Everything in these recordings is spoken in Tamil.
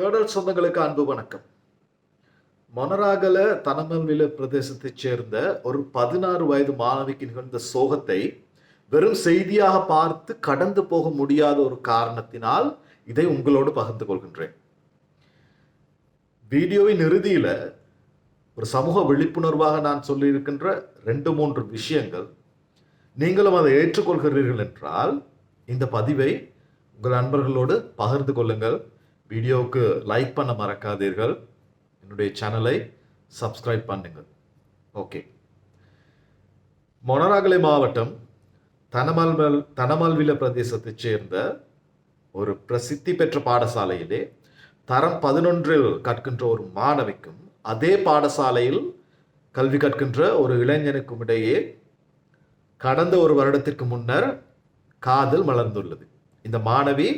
தேடல் சொந்தங்களுக்கு அன்பு வணக்கம். மொனராகல தனமல்வில பிரதேசத்தைச் சேர்ந்த ஒரு பதினாறு வயது மாணவிக்கு நிகழ்ந்த சோகத்தை வெறும் செய்தியாக பார்த்து கடந்து போக முடியாத ஒரு காரணத்தினால் இதை உங்களோடு பகிர்ந்து கொள்கின்றேன். வீடியோவின் இறுதியில் ஒரு சமூக விழிப்புணர்வாக நான் சொல்லியிருக்கின்ற ரெண்டு மூன்று விஷயங்கள் நீங்களும் அதை ஏற்றுக்கொள்கிறீர்கள் என்றால் இந்த பதிவை உங்கள் நண்பர்களோடு பகிர்ந்து கொள்ளுங்கள். வீடியோவுக்கு லைக் பண்ண மறக்காதீர்கள். என்னுடைய சேனலை சப்ஸ்கிரைப் பண்ணுங்கள். ஓகே மொனராகலை மாவட்டம் தனமல்வல் தனமல்வில பிரதேசத்தைச் சேர்ந்த ஒரு பிரசித்தி பெற்ற பாடசாலையிலே தரம் பதினொன்றில் கற்கின்ற ஒரு மாணவிக்கும் அதே பாடசாலையில் கல்வி கற்கின்ற ஒரு இளைஞனுக்கும் இடையே கடந்த ஒரு வருடத்திற்கு முன்னர் காதல் மலர்ந்துள்ளது. இந்த மாணவி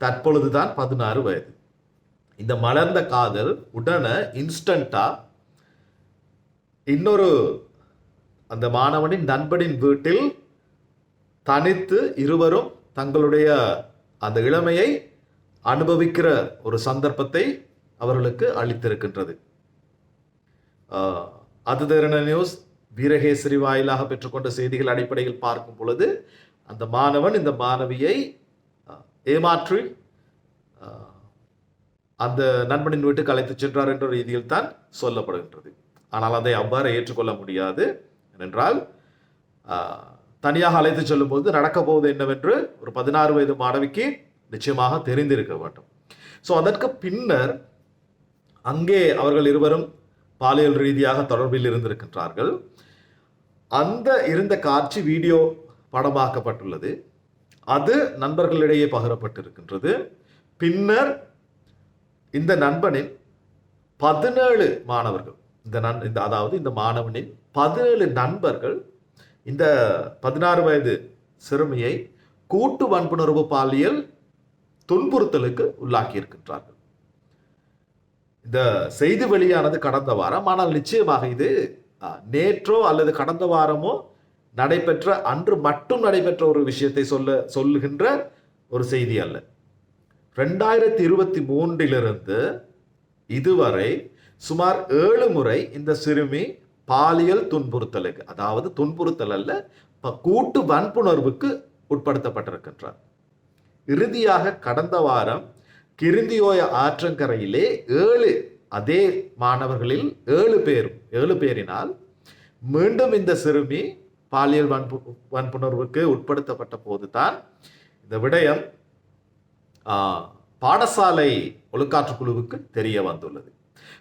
தற்பொழுதுதான் பதினாறு வயது. இந்த மலர்ந்த காதல் உடனே இன்ஸ்டண்ட்டாக இன்னொரு அந்த மாணவனின் நண்பனின் வீட்டில் தனித்து இருவரும் தங்களுடைய அந்த இளமையை அனுபவிக்கிற ஒரு சந்தர்ப்பத்தை அவர்களுக்கு அளித்திருக்கின்றது. அது திறன நியூஸ் வீரகேசரி வாயிலாக பெற்றுக்கொண்ட செய்திகள் அடிப்படையில் பார்க்கும் பொழுது அந்த மாணவன் இந்த மாணவியை ஏமாற்றி அந்த நண்பனின் வீட்டுக்கு அழைத்து சென்றார் என்ற ரீதியில் தான் சொல்லப்படுகின்றது. ஆனால் அதை அவ்வாறு ஏற்றுக்கொள்ள முடியாது. ஏனென்றால் தனியாக அழைத்துச் செல்லும்போது நடக்கப் போவது என்னவென்று ஒரு பதினாறு வயது மாணவிக்கு நிச்சயமாக தெரிந்திருக்க வேண்டும். ஸோ அதற்கு பின்னர் அங்கே அவர்கள் இருவரும் பாலியல் ரீதியாக தொடர்பில் இருந்திருக்கின்றார்கள். அந்த இருந்த காட்சி வீடியோ படமாக்கப்பட்டுள்ளது. அது நண்பர்களிடையே பகிரப்பட்டிருக்கின்றது. பின்னர் இந்த நண்பனின் பதினேழு மாணவர்கள். இந்த நன் இந்த அதாவது இந்த மாணவனின் பதினேழு நண்பர்கள் இந்த பதினாறு வயது சிறுமியை கூட்டு வன்புணர்வு பாலியல் துன்புறுத்தலுக்கு உள்ளாக்கி இருக்கின்றார்கள் இந்த செய்தி வெளியானது கடந்த வாரம் ஆனால் நிச்சயமாக இது நேற்றோ அல்லது கடந்த வாரமோ நடைபெற்ற அன்று மட்டும் நடைபெற்ற ஒரு விஷயத்தை சொல்ல சொல்லுகின்ற ஒரு செய்தி அல்ல. ரெண்டாயிரத்தி இருபத்தி மூன்றிலிருந்து இதுவரை சுமார் ஏழு முறை இந்த சிறுமி பாலியல் துன்புறுத்தலுக்கு அதாவது துன்புறுத்தல் அல்ல கூட்டு வன்புணர்வுக்கு உட்படுத்தப்பட்டிருக்கின்றார். இறுதியாக கடந்த வாரம் கிருந்தியோய ஆற்றங்கரையிலே ஏழு அதே மாணவர்களில் ஏழு பேரும் ஏழு பேரினால் மீண்டும் இந்த சிறுமி பாலியல் வன்பு வன்புணர்வுக்கு உட்படுத்தப்பட்ட போதுதான் இந்த விடயம் பாடசாலை ஒழுக்காற்று குழுவுக்கு தெரிய வந்துள்ளது.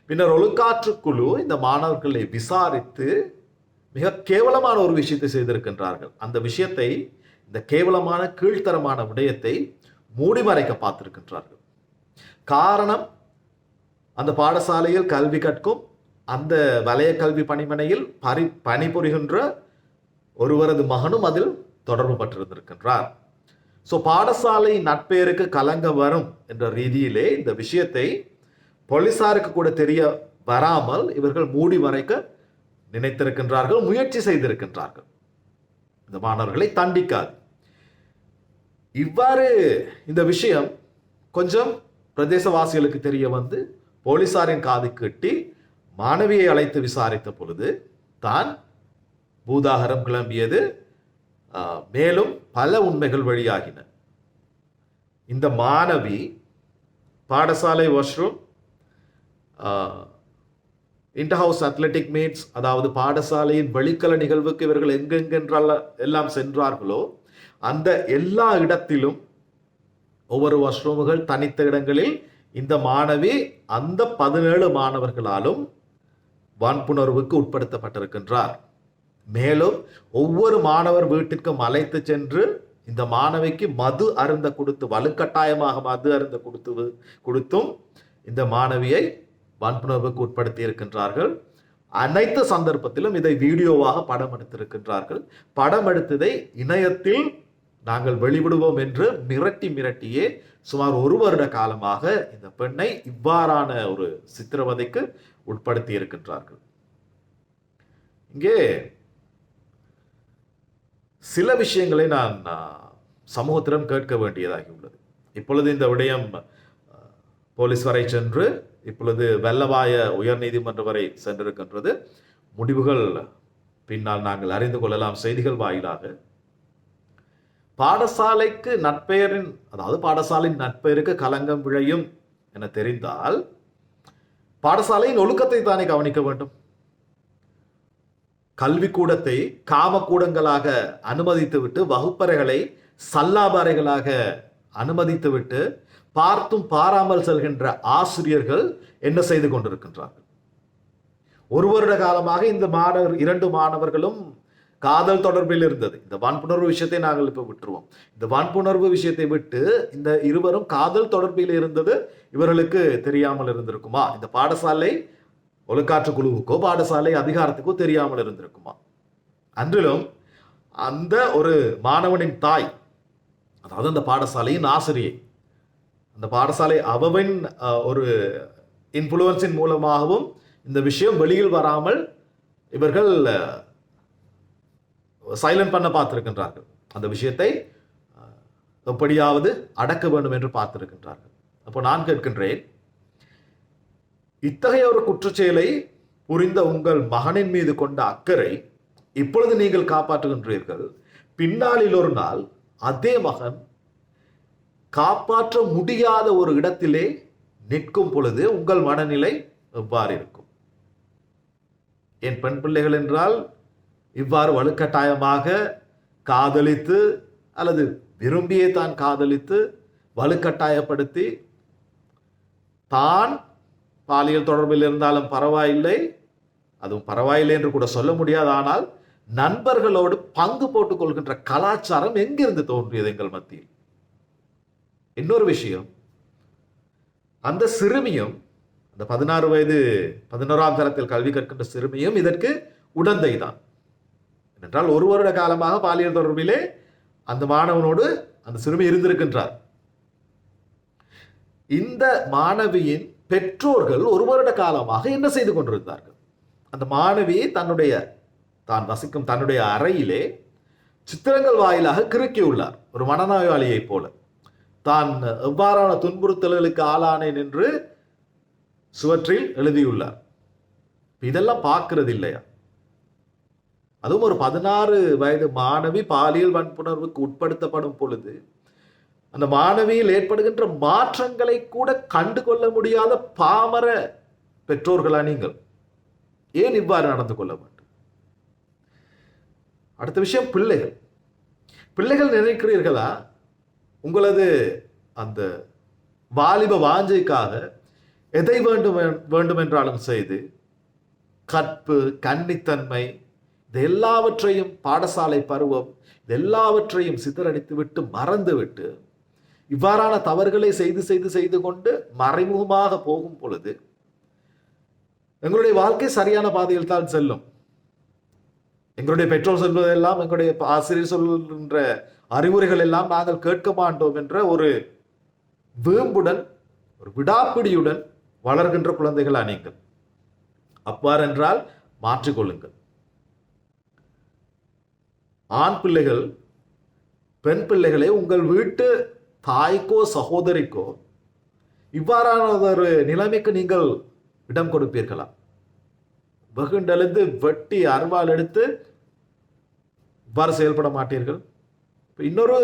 பின்னர் ஒழுக்காற்று குழு இந்த மாணவர்களை விசாரித்து மிக கேவலமான ஒரு விஷயத்தை செய்திருக்கின்றார்கள். அந்த விஷயத்தை இந்த கேவலமான கீழ்த்தரமான விடயத்தை மூடி மறைக்க பார்த்திருக்கின்றார்கள். காரணம் அந்த பாடசாலையில் கல்வி கற்கும் அந்த வலய கல்வி பணிமனையில் பரி பணிபுரிகின்ற ஒருவரது மகனும் அதில் தொடர்பு பட்டிருந்திருக்கின்றார் ஸோ பாடசாலை நட்பெயருக்கு கலங்க வரும் என்ற ரீதியிலே இந்த விஷயத்தை போலீசாருக்கு கூட தெரிய வராமல் இவர்கள் மூடி மறைக்க நினைத்திருக்கின்றார்கள் முயற்சி செய்திருக்கின்றார்கள். இந்த மாணவர்களை தண்டிக்காது. இவ்வாறு இந்த விஷயம் கொஞ்சம் பிரதேசவாசிகளுக்கு தெரிய வந்து போலீசாரின் காது கட்டி மாணவியை அழைத்து விசாரித்த பொழுது தான் பூதாகரம் கிளம்பியது. மேலும் பல உண்மைகள் வழியாகின. இந்த மாணவி பாடசாலை washroom inter house athletic meets அதாவது பாடசாலையின் வெளிக்கல நிகழ்வுக்கு இவர்கள் எங்கெங்கென்றால் எல்லாம் சென்றார்களோ அந்த எல்லா இடத்திலும் ஒவ்வொரு வாஷ்ரூமுகள் தனித்த இடங்களில் இந்த மாணவி அந்த பதினேழு மாணவர்களாலும் வன்புணர்வுக்கு உட்படுத்தப்பட்டிருக்கின்றார். மேலும் ஒவ்வொரு மாணவர் வீட்டிற்கும் அழைத்து சென்று இந்த மாணவிக்கு மது அருந்த கொடுத்து வலுக்கட்டாயமாக மது அருந்த கொடுத்து கொடுத்தும் இந்த மாணவியை வன்புணர்வுக்கு உட்படுத்தி இருக்கின்றார்கள். அனைத்து சந்தர்ப்பத்திலும் இதை வீடியோவாக படம் எடுத்திருக்கின்றார்கள். படம் எடுத்ததை இணையத்தில் நாங்கள் வெளிவிடுவோம் என்று மிரட்டி மிரட்டியே சுமார் ஒரு வருட காலமாக இந்த பெண்ணை இவ்வாறான ஒரு சித்திரவதைக்கு உட்படுத்தி இருக்கின்றார்கள். இங்கே சில விஷயங்களை நான் சமூகத்திடம் கேட்க வேண்டியதாகி உள்ளது. இப்பொழுது இந்த விடயம் போலீஸ் வரை சென்று இப்பொழுது வெள்ளவாய உயர் நீதிமன்றம் வரை சென்றிருக்கின்றது. முடிவுகள் பின்னால் நாங்கள் அறிந்து கொள்ளலாம். செய்திகள் வாயிலாக. பாடசாலைக்கு நட்பெயரின் அதாவது பாடசாலையின் நட்பெயருக்கு கலங்கம் விழையும் என தெரிந்தால் பாடசாலையின் ஒழுக்கத்தை தானே கவனிக்க வேண்டும். கல்விக்கூடத்தை காமக்கூடங்களாக அனுமதித்துவிட்டு வகுப்பறைகளை சல்லாபறைகளாக அனுமதித்துவிட்டு பார்த்தும் பாராமல் செல்கின்ற ஆசிரியர்கள் என்ன செய்து கொண்டிருக்கின்றார்கள்? ஒரு வருட காலமாக இந்த மாணவர் இரண்டு மாணவர்களும் காதல் தொடர்பில் இருந்தது. இந்த வன்புணர்வு விஷயத்தை நாங்கள் இப்போ விட்டுருவோம். இந்த வன்புணர்வு விஷயத்தை விட்டு இந்த இருவரும் காதல் தொடர்பில் இருந்தது. இவர்களுக்கு தெரியாமல் இருந்திருக்குமா? இந்த பாடசாலை ஒழுக்காற்று குழுவுக்கோ பாடசாலை அதிகாரத்துக்கோ தெரியாமல் இருந்திருக்குமா? அன்றிலும் அந்த ஒரு மாணவனின் தாய் அதாவது அந்த பாடசாலையின் ஆசிரியை அந்த பாடசாலை அவவின் ஒரு இன்ஃப்ளூயன்ஸின் மூலமாகவும் இந்த விஷயம் வெளியில் வராமல் இவர்கள் சைலண்ட் பண்ண பார்த்திருக்கின்றார்கள். அந்த விஷயத்தை எப்படியாவது அடக்க வேண்டும் என்று பார்த்திருக்கின்றார்கள். அப்போ நான் கேட்கின்றேன் இத்தகைய ஒரு குற்றச்செயலை புரிந்த உங்கள் மகனின் மீது கொண்ட அக்கறை இப்பொழுது நீங்கள் காப்பாற்றுகின்றீர்கள். பின்னாளில் ஒரு நாள் அதே மகன் காப்பாற்ற முடியாத ஒரு இடத்திலே நிற்கும் பொழுது உங்கள் மனநிலை எவ்வாறு இருக்கும்? என் பெண் பிள்ளைகள் என்றால் இவ்வாறு வலுக்கட்டாயமாக காதலித்து அல்லது விரும்பியே தான் காதலித்து வலுக்கட்டாயப்படுத்தி தான் பாலியல் தொடர்பில் இருந்தாலும் பரவாயில்லை. அதுவும் பரவாயில்லை என்று கூட சொல்ல முடியாது. ஆனால் நண்பர்களோடு பங்கு போட்டுக் கொள்கின்ற கலாச்சாரம் எங்கிருந்து தோன்றியது எங்கள் மத்தியில்? இன்னொரு விஷயம். அந்த சிறுமியும் அந்த பதினாறு வயது பதினோராம் தரத்தில் கல்வி கற்கின்ற சிறுமியும் இதற்கு உடந்தை தான். என்றால் ஒரு வருட காலமாக பாலியல் தொடர்பிலே அந்த மாணவனோடு அந்த சிறுமி இருந்திருக்கின்றார். இந்த மாணவியின் பெற்றோர்கள் ஒரு வருட காலமாக என்ன செய்து கொண்டிருந்தார்கள்? அந்த மாணவி தன்னுடைய தான் வசிக்கும் தன்னுடைய அறையிலே சித்திரங்கள் வாயிலாக கிறுக்கியுள்ளார் ஒரு மனநோயாளியைப் போல. தான் எவ்வாறான துன்புறுத்தல்களுக்கு ஆளானேன் என்று சுவற்றில் எழுதியுள்ளார். இதெல்லாம் பார்க்கறது இல்லையா? அதுவும் ஒரு பதினாறு வயது மாணவி பாலியல் வன்புணர்வுக்கு உட்படுத்தப்படும் பொழுது அந்த மாணவியில் ஏற்படுகின்ற மாற்றங்களை கூட கண்டு கொள்ள முடியாத பாமர பெற்றோர்களா நீங்கள்? ஏன் இவ்வாறு நடந்து கொள்ள வேண்டும்? அடுத்த விஷயம் பிள்ளைகள். பிள்ளைகள் நினைக்கிறீர்களா? உங்களது அந்த வாலிப வாஞ்சைக்காக எதை வேண்டும் வேண்டும் என்றாலும் செய்து கற்பு கன்னித்தன்மை இது எல்லாவற்றையும் பாடசாலை பருவம் இது எல்லாவற்றையும் சிதறடித்து விட்டு மறந்துவிட்டு இவ்வாறான தவறுகளை செய்து செய்து செய்து கொண்டு மறைமுகமாக போகும் பொழுது எங்களுடைய வாழ்க்கை சரியான பாதையில் தான் செல்லும். எங்களுடைய பெற்றோர் சொல்வதெல்லாம் எங்களுடைய ஆசிரியர் சொல்கின்ற அறிவுரைகள் எல்லாம் நாங்கள் கேட்க மாட்டோம் என்ற ஒரு வேம்புடன் ஒரு விடாப்பிடியுடன் வளர்கின்ற குழந்தைகள் நீங்கள். அவ்வாறென்றால் மாற்றிக்கொள்ளுங்கள் ஆண் பிள்ளைகள் பெண் பிள்ளைகளை உங்கள் வீட்டு தாய்க்கோ சகோதரிக்கோ இவ்வாறான ஒரு நிலைமைக்கு நீங்கள் இடம் கொடுப்பீர்களா? வெகுண்டெழுந்து வெட்டி அருவாள் எடுத்து இவ்வாறு செயல்பட மாட்டீர்கள்? இன்னொரு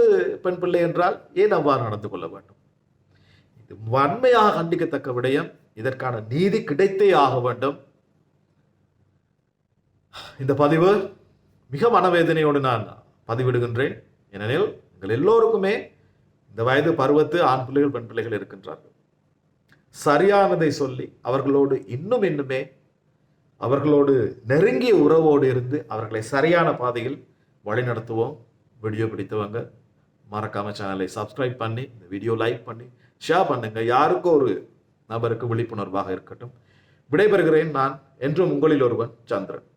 பெண் பிள்ளை என்றால் ஏன் அவ்வாறு நடந்து கொள்ள வேண்டும்? இது வன்மையாக கண்டிக்கத்தக்க விடயம். இதற்கான நீதி கிடைத்தே ஆக வேண்டும். இந்த பதிவு மிக மனவேதனையோடு நான் பதிவிடுகின்றேன். ஏனெனில் எங்கள் எல்லோருக்குமே இந்த வயது பருவத்து ஆண் பிள்ளைகள் பெண் பிள்ளைகள் இருக்கின்றார்கள். சரியானதை சொல்லி அவர்களோடு இன்னும் இன்னுமே அவர்களோடு நெருங்கிய உறவோடு இருந்து அவர்களை சரியான பாதையில் வழிநடத்துவோம். வீடியோ பிடித்தவங்க மறக்காம சேனலை சப்ஸ்கிரைப் பண்ணி இந்த வீடியோ லைக் பண்ணி ஷேர் பண்ணுங்க. யாருக்கும் ஒரு நபருக்கு விழிப்புணர்வாக இருக்கட்டும். விடைபெறுகிறேன் நான் என்றும் உங்களில் ஒருவன் சந்திரன்.